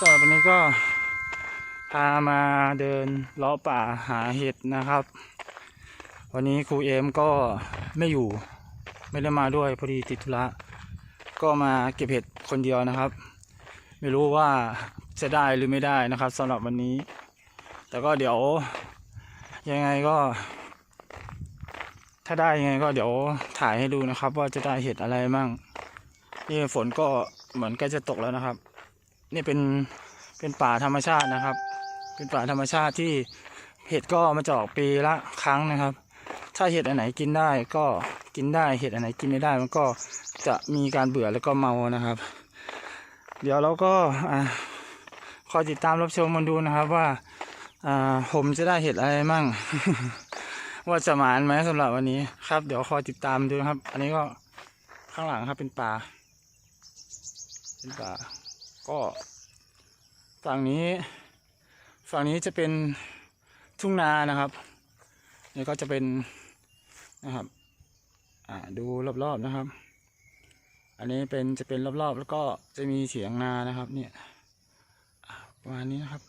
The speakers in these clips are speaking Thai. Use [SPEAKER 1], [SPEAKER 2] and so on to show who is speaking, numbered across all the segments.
[SPEAKER 1] สำหรับวันนี้ก็พามาเดินเลาะป่าหาเห็ดนะครับ วันนี้ครูเอมก็ไม่อยู่ไม่ได้มาด้วยพอดีติดธุระก็มาเก็บเห็ดคนเดียวนะครับ ไม่รู้ว่าจะได้หรือไม่ได้นะครับสำหรับวันนี้ แต่ก็เดี๋ยวยังไงก็ ถ้าได้ยังไงก็เดี๋ยวถ่ายให้ดูนะครับ ว่าจะได้เห็ดอะไรมั่งนี่ฝนก็เหมือนใกล้จะตกแล้วนะครับ นี่เป็นเป็นป่าธรรมชาตินะครับ เป็นป่าธรรมชาติที่เห็ดก็มาจอกปีละครั้งนะครับ ถ้าเห็ดอันไหนกินได้ก็กินได้เห็ดอันไหนกินไม่ได้ มันก็จะมีการเบื่อแล้วก็เมานะครับ เดี๋ยวเราก็อ่าคอยติดตามรับชมมันดูนะครับว่าอ่าผมจะได้เห็ดอะไรมั่ง ว่าจะหมานไหมสำหรับวันนี้ครับ เดี๋ยวคอยติดตามดูนะครับ อันนี้ก็ข้างหลังครับเป็นป่าเป็นป่า ก็ฝั่งนี้ฝั่งนี้จะเป็นทุ่งนานะครับนี่ก็จะเป็นนะครับอ่าดูรอบๆนะครับ อันนี้เป็นจะเป็นรอบๆ แล้วก็จะมีเสียงนานะครับเนี่ยประมาณนี้นะครับ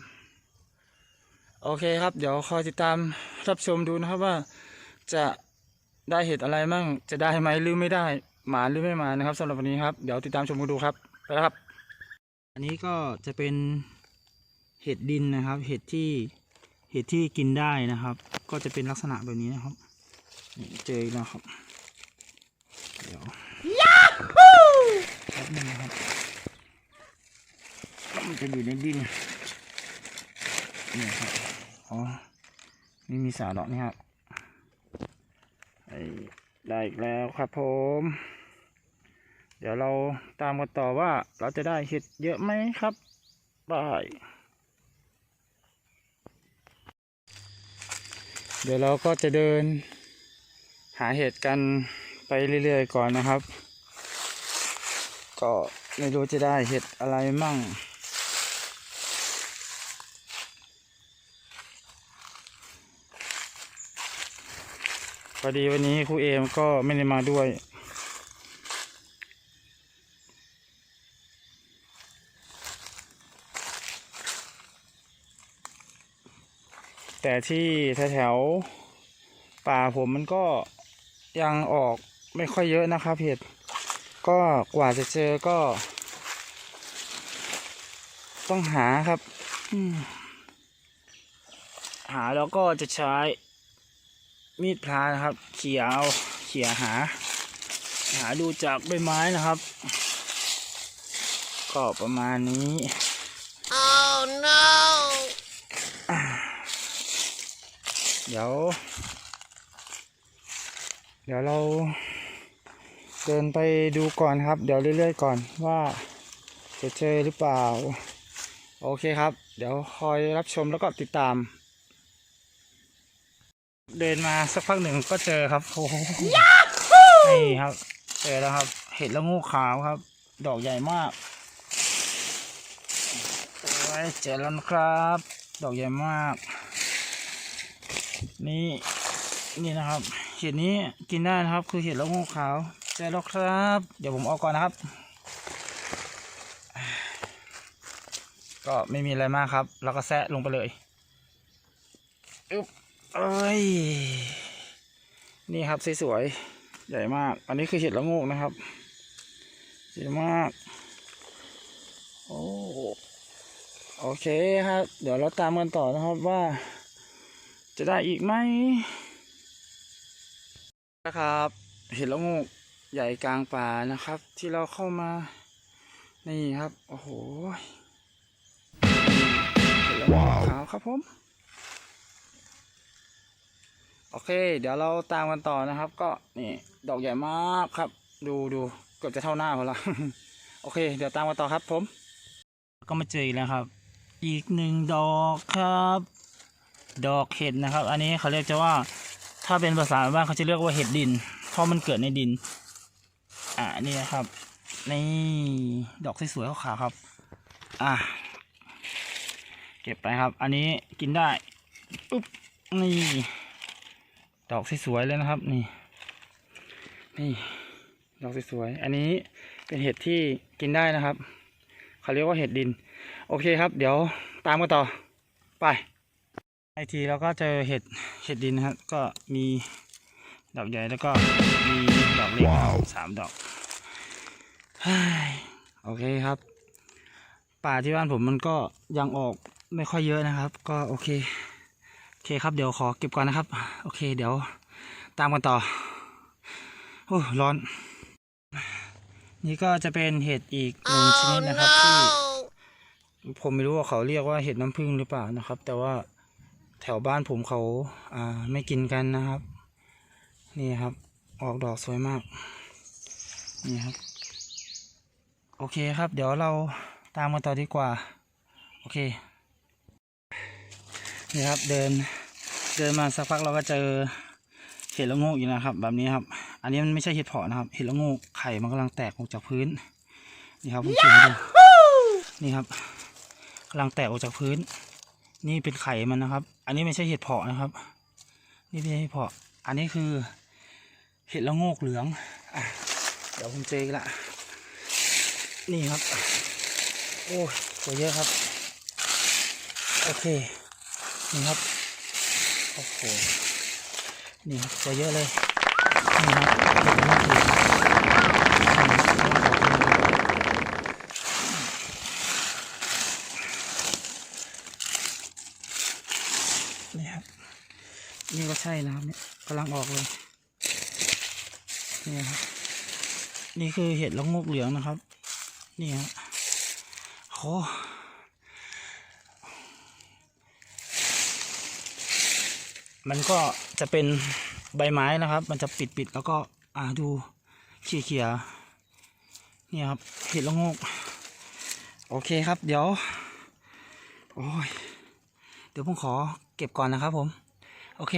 [SPEAKER 1] โอเคครับ เดี๋ยวคอยติดตามรับชมดูนะครับว่าจะได้เห็ดอะไรมั่งจะได้ไหมหรือไม่ได้หมาหรือไม่หมานะครับสำหรับวันนี้ครับ เดี๋ยวติดตามชมกันดูครับ ไปแล้วครับ อันนี้ก็จะเป็นเห็ดดินนะครับ เห็ดที่เห็ดที่กินได้นะครับ ก็จะเป็นลักษณะแบบนี้นะครับนี่เจออีกแล้วครับ เดี๋ยวแป๊บนึงนะครับมันจะอยู่ในดินนี่ครับอ๋อนี่มีสาหรอกนี่ครับไอ้ได้อีกแล้วครับผม เดี๋ยวเราตามกันต่อว่าเราจะได้เห็ดเยอะไหมครับบายเดี๋ยวเราก็จะเดิน หาเห็ดกันไปเรื่อยๆก่อนนะครับ ก็ไม่รู้จะได้เห็ดอะไรมั่งพอดีวันนี้ครูเอมก็ไม่ได้มาด้วย ที่แถวๆป่าผมมันก็ยังออกไม่ค่อยเยอะนะครับเห็ดก็กว่าจะเจอก็ ต้องหาครับหาแล้วก็จะใช้มีดพลานะครับ เขี่ยเอาเขี่ยหา หาดูจากใบไม้นะครับ ก็ประมาณนี้
[SPEAKER 2] Oh no!
[SPEAKER 1] เดี๋ยว เดี๋ยวเราเดินไปดูก่อนครับ เดี๋ยวเรื่อยๆก่อนว่าจะเจอหรือเปล่า โอเคครับ เดี๋ยวคอยรับชมแล้วก็ติดตาม เดินมาสักพักหนึ่งก็เจอครับโอ้โหนี่ครับ เจอแล้วครับ เห็ดละงูขาวครับ ดอกใหญ่มากโอ้ยเจอแล้วนะครับ ดอกใหญ่มาก นี่นี่นะครับ เห็ดนี้กินได้นะครับ คือเห็ดละโงูขาวเจอแล้วครับ เดี๋ยวผมเอาก่อนนะครับ ก็ไม่มีอะไรมากครับ แล้วก็แซะลงไปเลยอึ๊บเอ้ยนี่ครับสวยๆใหญ่มาก อันนี้คือเห็ดละโงกนะครับใหญ่มากโอ้โอเคครับ เดี๋ยวเราตามกันต่อนะครับว่า จะได้อีกไหมนะครับ เห็นแล้วงูกใหญ่กลางป่านะครับ ที่เราเข้ามา นี่ครับ โอ้โหเห็นแล้วงูขาวครับผม โอเค เดี๋ยวเราตามกันต่อนะครับ ก็นี่ดอกใหญ่มากครับ ดูดูเกือบจะเท่าหน้าผมละโอเค เดี๋ยวตามกันต่อครับผม ก็มาเจออีกแล้วครับ อีกหนึ่งดอกครับ ดอกเห็ดนะครับ อันนี้เขาเรียกจะว่าถ้าเป็นภาษาบ้านเขาจะเรียกว่าเห็ดดิน เพราะมันเกิดในดิน อ่านี่นะครับ นี่ดอกสวยๆขาวๆครับ อะเก็บไปครับ อันนี้กินได้ปุ๊บนี่ ดอกสวยๆเลยนะครับ นี่ นี่ ดอกสวยๆอันนี้เป็นเห็ดที่กินได้นะครับ เขาเรียกว่าเห็ดดิน โอเคครับ เดี๋ยวตามกันต่อ ไป ไอทีเราก็เจอเห็ดเห็ดดินนะครับก็มีดอกใหญ่แล้วก็มีดอกเล็กนะครับสามดอกเฮ้ยโอเคครับ ป่าที่บ้านผมมันก็ยังออกไม่ค่อยเยอะนะครับ ก็โอเคโอเคครับเดี๋ยวขอเก็บก่อนนะครับ โอเค เดี๋ยวตามกันต่อโอ้ร้อน นี่ก็จะเป็นเห็ดอีกหนึ่งช
[SPEAKER 2] Oh
[SPEAKER 1] นิดนะครับที่
[SPEAKER 2] no!
[SPEAKER 1] ผมไม่รู้ว่าเขาเรียกว่าเห็ดน้ำผึ้งหรือเปล่านะครับ แต่ว่า แถวบ้านผมเขาอ่าไม่กินกันนะครับ นี่ครับ ออกดอกสวยมาก นี่ครับ โอเคครับ เดี๋ยวเราตามกันต่อดีกว่า โอเค นี่ครับเดินเดินมาสักพักเราก็เจอเห็ดละโงกอยู่นะครับ แบบนี้ครับ อันนี้มันไม่ใช่เห็ดเพาะนะครับ เห็ดละโงกไข่มันกำลังแตกออกจากพื้น นี่ครับผมเขียนดูนี่ครับกำลังแตกออกจากพื้น นี่เป็นไข่มันนะครับ อันนี้ไม่ใช่เห็ดเพาะนะครับ นี่ไม่ใช่เห็ดเพาะ อันนี้คือ เห็ดละโงกเหลืองอเดี๋ยวผมเจออีกละ นี่ครับ โอ้ยตัวเยอะครับ โอเค นี่ครับ โอ้โห นี่ครับตัวเยอะเลย นี่ครับเห็ดละโงกเหลืองนี่ครับ นี่ก็ใช่นะครับเนี่ยกำลังออกเลยนี่ครับนี่คือเห็ดละงกเหลืองนะครับ นี่ฮะโหมันก็จะเป็นใบไม้นะครับ มันจะปิดปิดๆแล้วก็อ่าดูเขียเขียๆนี่ครับเห็ดละงก โอเคครับ เดี๋ยว โอ้ย เดี๋ยวผมขอเก็บก่อนนะครับผม โอเค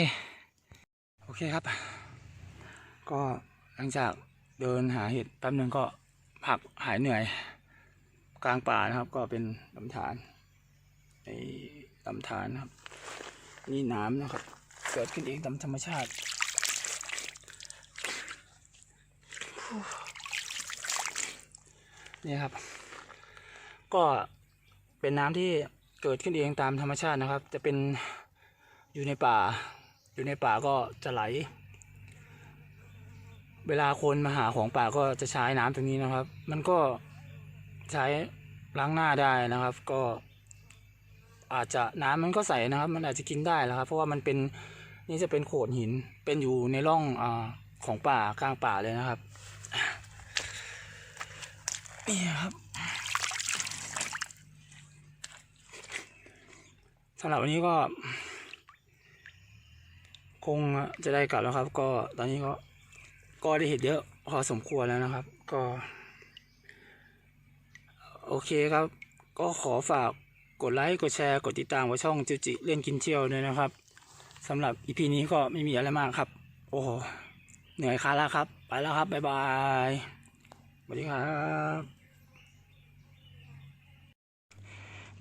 [SPEAKER 1] โอเคครับ ก็หลังจากเดินหาเห็ดแป๊บนึงก็ผักหายเหนื่อย กลางป่านะครับ ก็เป็นลำธารไอ้ลำธารนะครับ นี่น้ำนะครับ เกิดขึ้นเองตามธรรมชาตินี่ครับ ก็เป็นน้ำที่เกิดขึ้นเองตามธรรมชาตินะครับ จะเป็นอยู่ในป่า อยู่ในป่าก็จะไหล เวลาคนมาหาของป่าก็จะใช้น้ำตรงนี้นะครับ มันก็ใช้ล้างหน้าได้นะครับ ก็อาจจะน้ำมันก็ใสนะครับ มันอาจจะกินได้แล้วครับ เพราะว่ามันเป็นนี่จะเป็นโขดหินเป็นอยู่ในร่องอของป่ากลางป่าเลยนะครับนี่ครับสำหรับวันนี้ก็ คงจะได้กลับแล้วครับ ก็ตอนนี้ก็ก็ได้เห็นเยอะพอสมควรแล้วนะครับ ก็ โอเคครับ ก็ขอฝากกดไลค์กดแชร์กดติดตามไว้ช่องจิวจิเล่นกินเที่ยวด้วยนะครับสำหรับอีพีนี้ก็ไม่มีอะไรมากครับ โอ้โหเหนื่อยค้าแล้วครับ ไปแล้วครับ บ๊ายบายสวัสดีครับ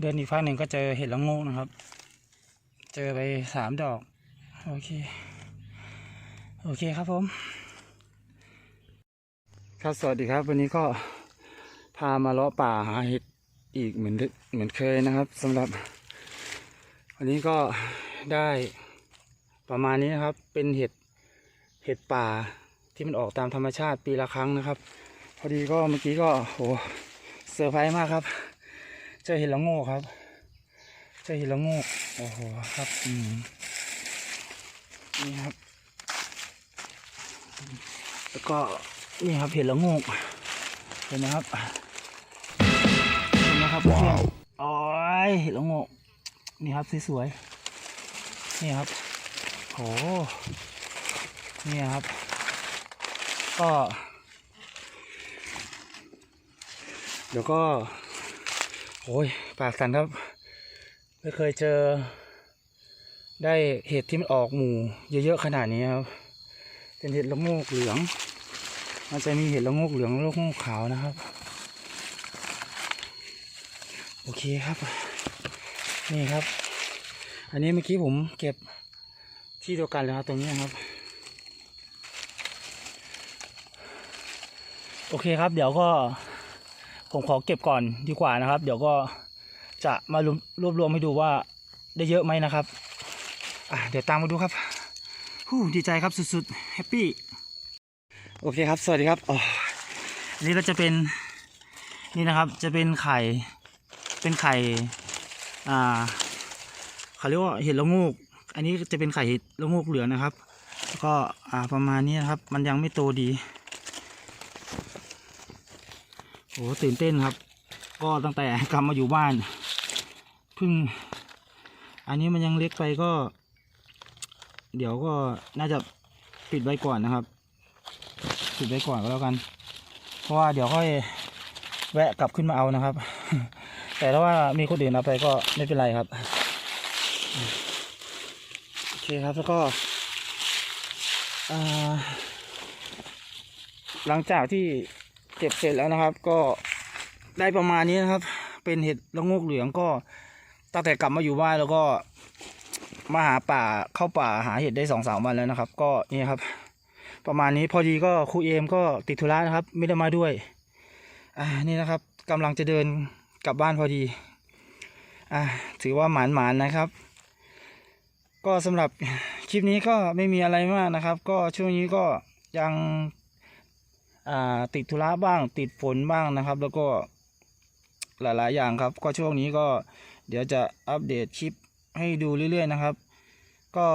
[SPEAKER 1] เดินอีกฝั่งหนึ่งก็เจอเห็ดละโงกนะครับ เจอไปสามดอก โอเค โอเคครับผม ครับสวัสดีครับ วันนี้ก็พามาเลาะป่าหาเห็ดอีกเหมือนเดิเหมือนเคยนะครับสำหรับวันนี้ก็ได้ประมาณนี้นะครับ เป็นเห็ดเห็ดป่าที่มันออกตามธรรมชาติปีละครั้งนะครับ พอดีก็เมื่อกี้ก็โหเซอร์ไพรส์มากครับ เจอเห็ดละโงกครับ เจอเห็ดละโงกโอ้โหครับอืม นี่ครับ แล้วก็นี่ครับเห็ดละโงกเห็นไหมครับเห็นไหมครับเพื่อนโอ้ยเห็ดละโงกนี่ครับสวยๆนี่ครับโหนี่ครับ ก็เดี๋ยวก็โอ้ยปากสันครับ ไม่เคยเจอ ได้เห็ดที่มันออกหมู่เยอะๆขนาดนี้ครับ เป็นเห็ดละโงกเหลือง มันจะมีเห็ดละโงกเหลืองและละโงกขาวนะครับ โอเคครับ นี่ครับ อันนี้เมื่อกี้ผมเก็บที่เดียวกันเลยครับตรงนี้ครับ โอเคครับ เดี๋ยวก็ผมขอเก็บก่อนดีกว่านะครับ เดี๋ยวก็จะมารวบรวมให้ดูว่าได้เยอะไหมนะครับ เดี๋ยวตามมาดูครับฮู้ดีใจครับสุดๆแฮปปี้โอเคครับ สวัสดีครับอ๋ออันนี้ก็จะเป็นนี่นะครับจะเป็นไข่เป็นไข่อ่าเขาเรียกว่าเห็ดละงูก อันนี้จะเป็นไข่เห็ดละงูกเหลืองนะครับแล้วก็อ่าประมาณนี้นะครับ มันยังไม่โตดีโอ้ตื่นเต้นครับ ก็ตั้งแต่กลับมาอยู่บ้านเพิ่งอันนี้มันยังเล็กไปก็ เดี๋ยวก็น่าจะปิดไว้ก่อนนะครับ ปิดไว้ก่อนก็แล้วกัน เพราะว่าเดี๋ยวค่อยแวะกลับขึ้นมาเอานะครับ แต่ถ้าว่ามีคนอื่นเอาไปก็ไม่เป็นไรครับโอเคครับแล้วก็หลังจากที่เก็บเสร็จแล้วนะครับ ก็ได้ประมาณนี้นะครับ เป็นเห็ดละโงกเหลืองก็ตั้งแต่กลับมาอยู่บ้านแล้วก็ มาหาป่าเข้าป่าหาเห็ดได้สองสามวันแล้วนะครับ ก็นี่ครับ ประมาณนี้พอดีก็ครูเอมก็ติดธุระนะครับ ไม่ได้มาด้วย อ่านี่นะครับกำลังจะเดินกลับบ้านพอดี อ่าถือว่าหมานๆนนะครับ ก็สำหรับคลิปนี้ก็ไม่มีอะไรมากนะครับ ก็ช่วงนี้ก็ยังติดธุระบ้างติดฝนบ้างนะครับ แล้วก็หลาย ๆ อย่างครับ ก็ช่วงนี้ก็เดี๋ยวจะอัปเดตคลิป ให้ดูเรื่อยๆนะครับ ก็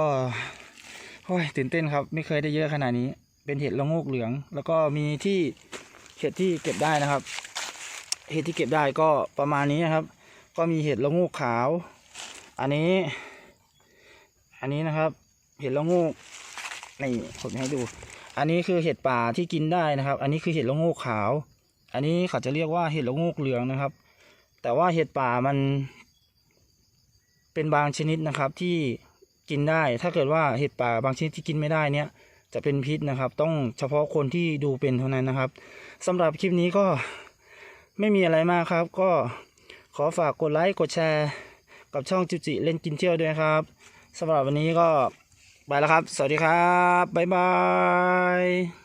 [SPEAKER 1] โอ้ยตื่นเต้นครับ ไม่เคยได้เยอะขนาดนี้ เป็นเห็ดละโงกเหลือง แล้วก็มีที่เห็ดที่เก็บได้นะครับ เห็ดที่เก็บได้ก็ประมาณนี้นะครับ ก็มีเห็ดละโงกขาว อันนี้ อันนี้นะครับ เห็ดละโงกนี่ผมให้ดู อันนี้คือเห็ดป่าที่กินได้นะครับ อันนี้คือเห็ดละโงกขาว อันนี้เขาจะเรียกว่าเห็ดละโงกเหลืองนะครับ แต่ว่าเห็ดป่ามัน เป็นบางชนิดนะครับที่กินได้ ถ้าเกิดว่าเห็ดป่าบางชนิดที่กินไม่ได้เนี่ย จะเป็นพิษนะครับ ต้องเฉพาะคนที่ดูเป็นเท่านั้นนะครับสำหรับคลิปนี้ก็ไม่มีอะไรมากครับ ก็ขอฝากกดไลค์กดแชร์ กับช่องจิจิเล่นกินเที่ยวด้วยครับสำหรับวันนี้ก็ไปแล้วครับ สวัสดีครับ บ๊ายบาย